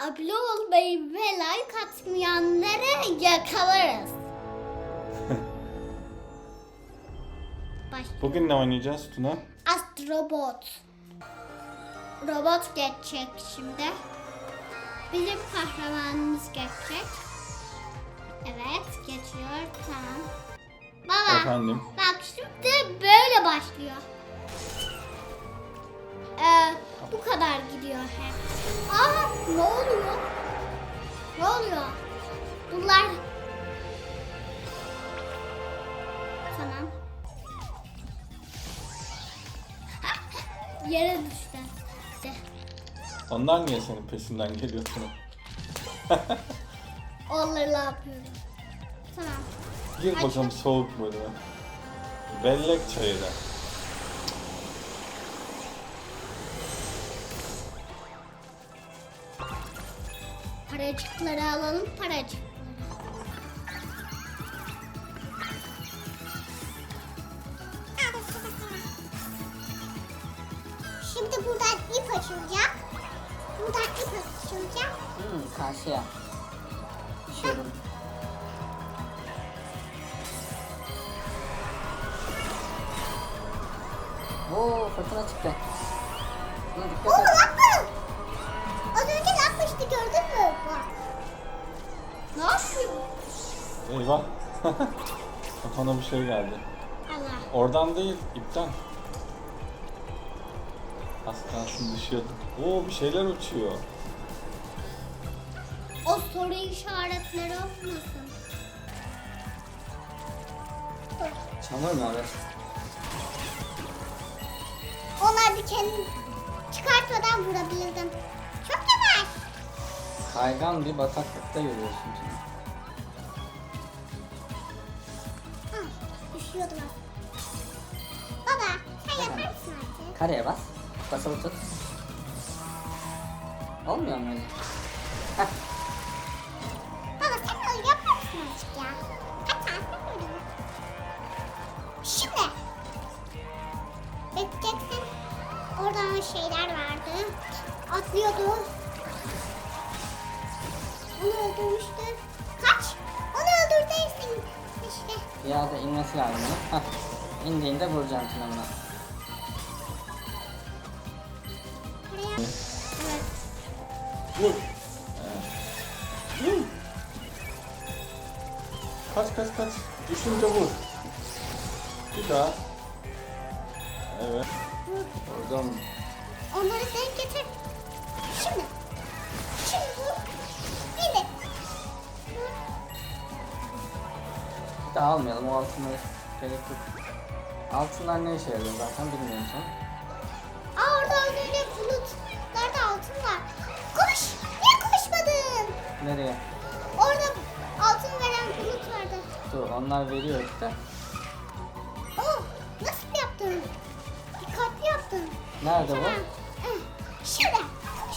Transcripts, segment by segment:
abone olmayı ve like atmayanları yakalarız. Bugün ne oynayacağız Tuna? Astrobot. Robot geçecek şimdi. Bizim kahramanımız geçecek. Evet geçiyor tamam. Baba Efendim? bak şimdi böyle başlıyor. Bu kadar gidiyor hep. Aa ne oluyor? Ne oluyor? Bunlar... Tamam. Yere düştü. De. Ondan niye senin peşinden geliyor Tuna? Onları yapıyorum. Tamam. Gir bakalım soğuk bölüme. Bellek çayı da. Paracıkları alalım paracıkları. Şimdi buradan ip açılacak. Buradan ip açılacak. Hmm, karşıya. Düşüyorum. Oo fırtına çıktı. Buna Oo yapma. Az önce ne yapmıştı gördün mü? Bak. Ne yapıyor? Eyvah. Kafana bir şey geldi. Allah. Oradan değil, ipten. Az kalsın. Oo bir şeyler uçuyor. O soru işaretleri olmasın. Çamur mu olur? Onlar bir kendi çıkartmadan vurabilirdim. Kaygan bir bataklıkta yürüyorsun şimdi. Ah, düşüyordum az. Baba, sen yapar mısın artık? Kareye bas. Basılı tut. Olmuyor mu öyle? İndiğinde vuracaksın tüneline. Buraya. Evet. Vur. Evet. Vur. Kaç kaç kaç. Düşünce vur. Bir daha. Evet. Vurdum. Onları denk getir. Şimdi. Şimdi vur. Bir de. Vur. Bir daha almayalım o altınları gerek yok. Altınlar ne işe yarıyor zaten bilmiyorum sen. Aa orada önce bulutlarda altın var. Koş. Niye koşmadın? Nereye? Orada altın veren bulut vardı. Dur onlar veriyor işte. Oh nasıl yaptın? Dikkatli yaptın. Nerede bu? Şurada. Koş.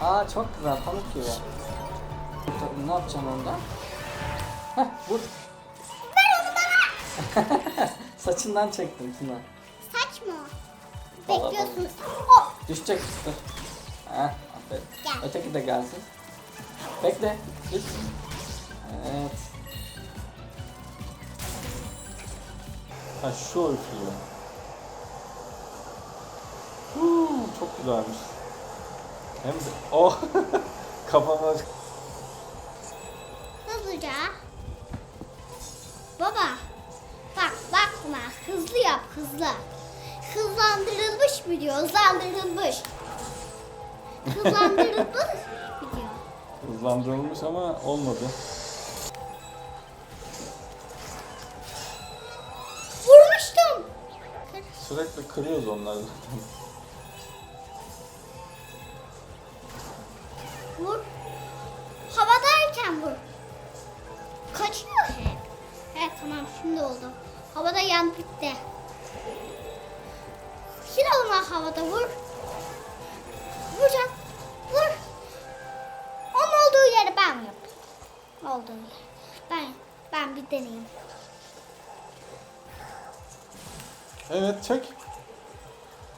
Aa çok güzel pamuk gibi. Ne yapacağım onda? Heh vur. Ver onu bana. Saçından çektim Tuna. Saç mı? Vallahi Bekliyorsunuz. Oh. Düşecek dur. Heh aferin. Gel. Öteki de gelsin. Bekle. Düş. Evet. Ha şu üflüyor. Huu, çok güzelmiş. Hem de oh kafama Hızlıca. Baba. Yap hızlı. Hızlandırılmış video. Hızlandırılmış. Hızlandırılmış video. hızlandırılmış ama olmadı. Vurmuştum. Sürekli kırıyoruz onları zaten. Yine ona havada vur. Vuracağım. Vur. Onun olduğu yere ben yap. Olduğu yer. Ben, ben bir deneyeyim. Evet çek.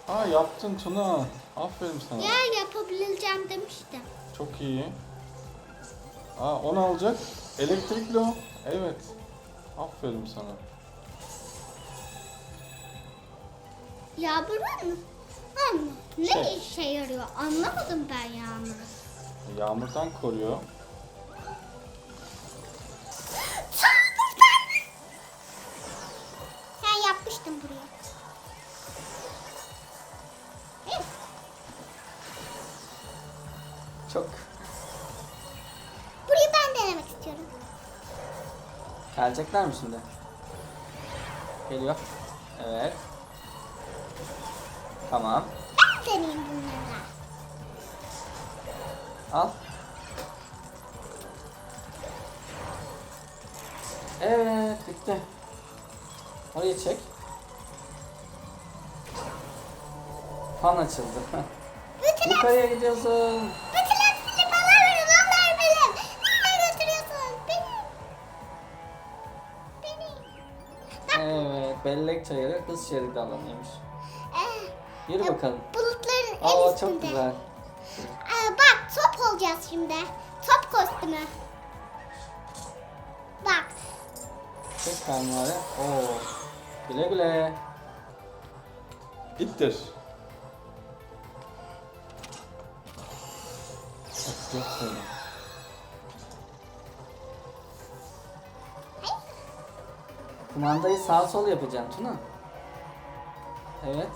Aa yaptın Tuna. Aferin sana. Ya yapabileceğim demiştim. Çok iyi. Aa onu alacak. Elektrikli o. Evet. Aferin sana. Ya buranın Ama ne Şey. işe yarıyor anlamadım ben yağmuru. Yağmurdan koruyor. Sen yapmıştın buraya. Evet. Çok. Burayı ben denemek istiyorum. Gelecekler mi şimdi? Geliyor. Evet. Tamam. Ben deneyeyim bunları. Al. Evet bitti. Orayı çek. Fan açıldı. Bütün Yukarıya gidiyorsun. Bütün hepsini bana verin. Onlar benim. Nereye götürüyorsun? Beni. Beni. Bak. Evet, bellek çayırı hız şeridi alanıymış. Yürü bakalım. Bulutların en Aa üstünde. çok güzel. Ee, bak top olacağız şimdi. Top kostümü. Bak. Çek fermuarı. Oo. Güle güle. İttir. Yok. Kumandayı sağ sol yapacağım Tuna. Evet.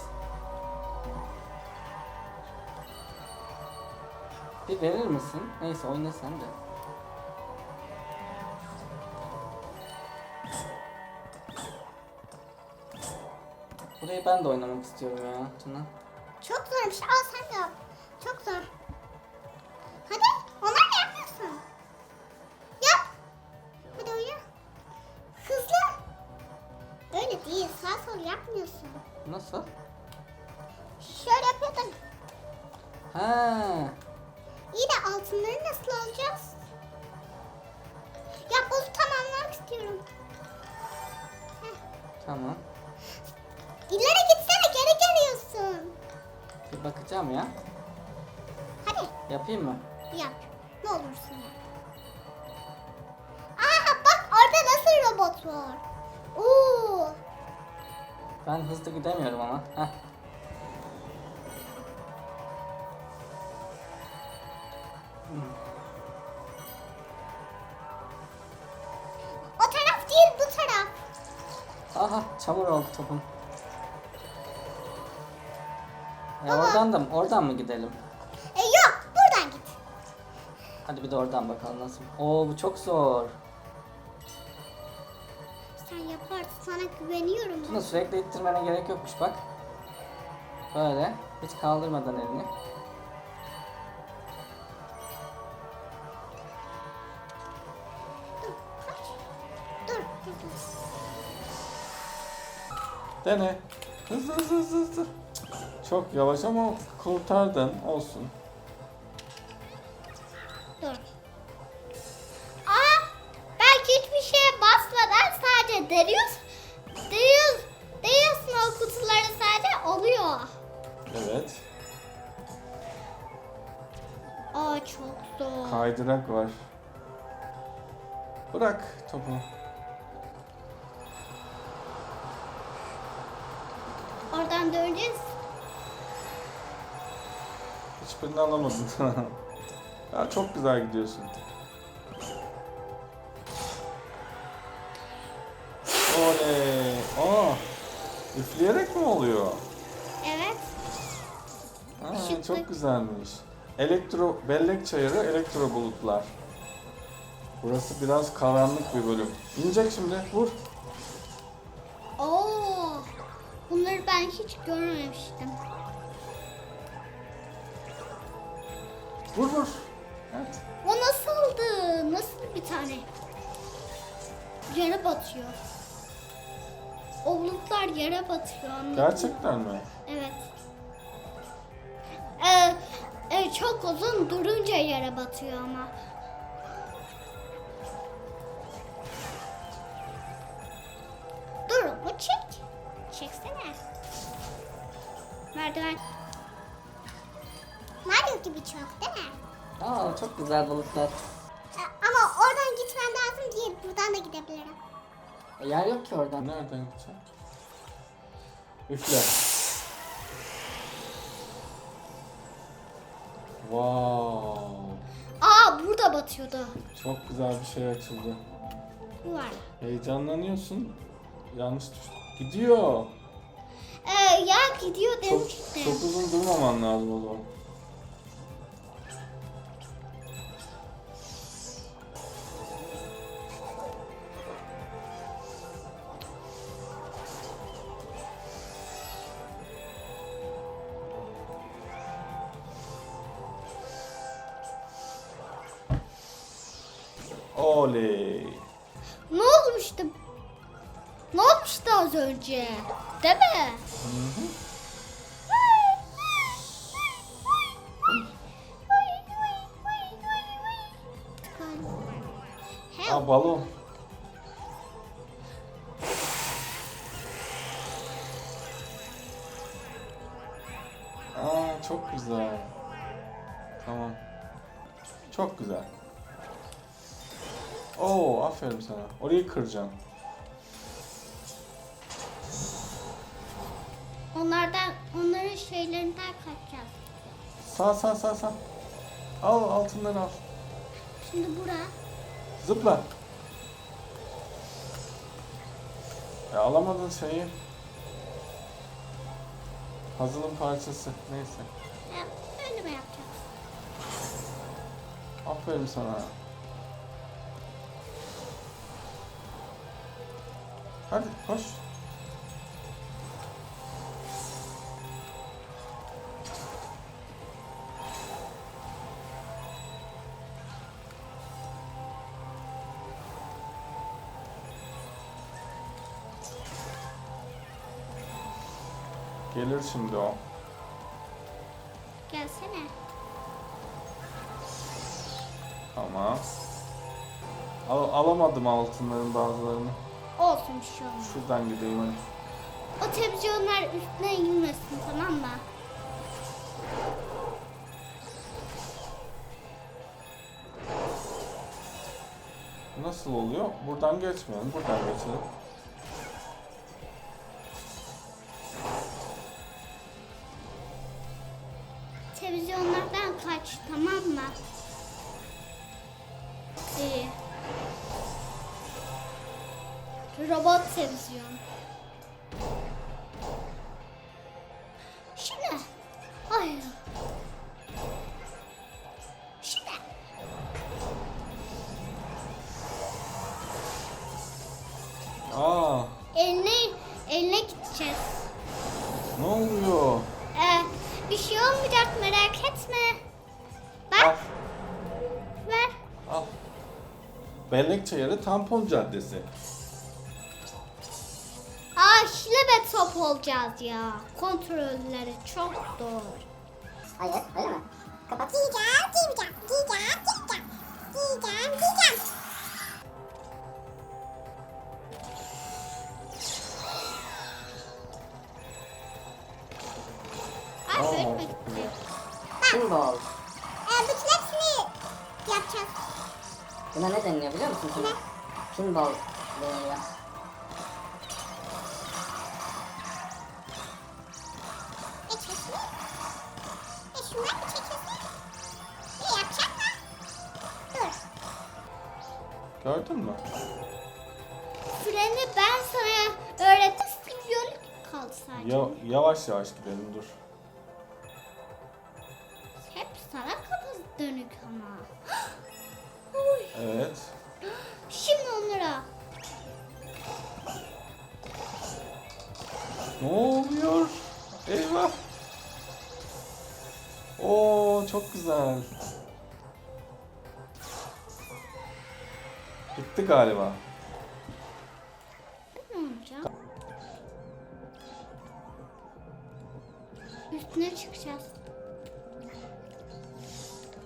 Bir verir misin? Neyse oyna sen de. Burayı ben de oynamak istiyorum ya Tuna. Çok zormuş. Al sen de yap. Çok zor. Bir bakacağım ya. Hadi Yapayım mı? yap. Ne olursun yap. Aha bak orada nasıl robot var. Oo. Ben hızlı gidemiyorum ama. Heh. O taraf değil bu taraf. Aha çamur oldu topum. E, oradan da mı? Oradan mı gidelim? E yok buradan git. Hadi bir de oradan bakalım nasıl. Oo bu çok zor. Sen yaparsın sana güveniyorum. Tuna sürekli ittirmene gerek yokmuş bak. Böyle hiç kaldırmadan elini. Dur kaç. Dur. dur, dur. Dene. Hızlı hızlı hızlı hızlı. Çok yavaş ama kurtardın. Olsun. Dur. Aa, belki hiçbir şeye basmadan sadece deriyorsun. Deriyorsun. Deriyorsun o kutuları sadece oluyor. Evet. Aa çok zor. Kaydırak var. Bırak topu. Oradan döneceğiz. Hiçbirini alamadın. ya çok güzel gidiyorsun. Oley. Aa. Üfleyerek mi oluyor? Evet. Aa, Işıklı. çok güzelmiş. Elektro bellek çayırı elektro bulutlar. Burası biraz karanlık bir bölüm. İnecek şimdi. Vur. Ben hiç görmemiştim. Vur vur. Evet. O nasıldı? Nasıl bir tane? Yere batıyor. O bulutlar yere batıyor. anladın? Gerçekten mi? Evet. Ee, e, çok uzun durunca yere batıyor ama. Merdiven Mario gibi çok değil mi? Aa çok güzel balıklar. E, Ama oradan gitmem lazım diye buradan da gidebilirim. E, yer yok ki oradan. Nereden gideceğim? Üfle. Wow. Aa burada batıyordu. Çok güzel bir şey açıldı. Yuvarlak. Heyecanlanıyorsun. Yanlış düş. Gidiyor. Ee, ya gidiyor Çok, demiştim. çok uzun durmaman lazım o zaman. Oley. Ne olmuştu? Olmuştu az önce? Değil mi? Aa balon. Aa çok güzel. Tamam. Çok güzel. Oo aferin sana. Orayı kıracağım. Onlardan, onların şeylerinden kaçacağız. Sağ sağ sağ sağ. Al altından al. Şimdi bura. Zıpla. Ya alamadın şeyi. Puzzle'ın parçası. Neyse. Ha, öyle mi yapacağız? Aferin sana. Hadi koş. Gelir şimdi o. Gelsene. Tamam. Al, alamadım altınların bazılarını. Olsun bir şey olmaz. Şuradan gideyim hadi. O televizyonlar üstüne inmesin tamam mı? Nasıl oluyor? Buradan geçmeyelim. Buradan geçelim. Televizyon. Şimdi. Ay. Şimdi. Aa, Eline, eline gideceğiz. ne oluyor? Ee, bir şey olmayacak merak etme. Al, Bak ver. al. Bellek Çayırı Tampon Caddesi. Olacağız ya. Kontrolleri çok zor. Hayır, hayır mı? Kapat. Giyeceğim, giyeceğim, giyeceğim, giyeceğim. Giyeceğim, giyeceğim. Mi? Pinball. Ee, bütün hepsini yapacağız. Buna ne deniliyor biliyor musun? Ne? Pinball deniliyor. Gördün mü? Freni ben sana öğrettim. Stüdyoluk kaldı sadece. Ya, yavaş yavaş gidelim dur. Hep sana kafa dönük ama. Evet. Şimdi onlara. Ne oluyor? Eyvah. Oo çok güzel. Bitti galiba. Ne olacak? Üstüne çıkacağız.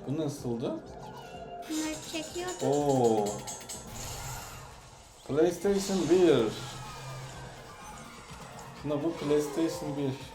Bu nasıldı? Bunları çekiyorduk. Oo. PlayStation 1. Buna bu PlayStation 1.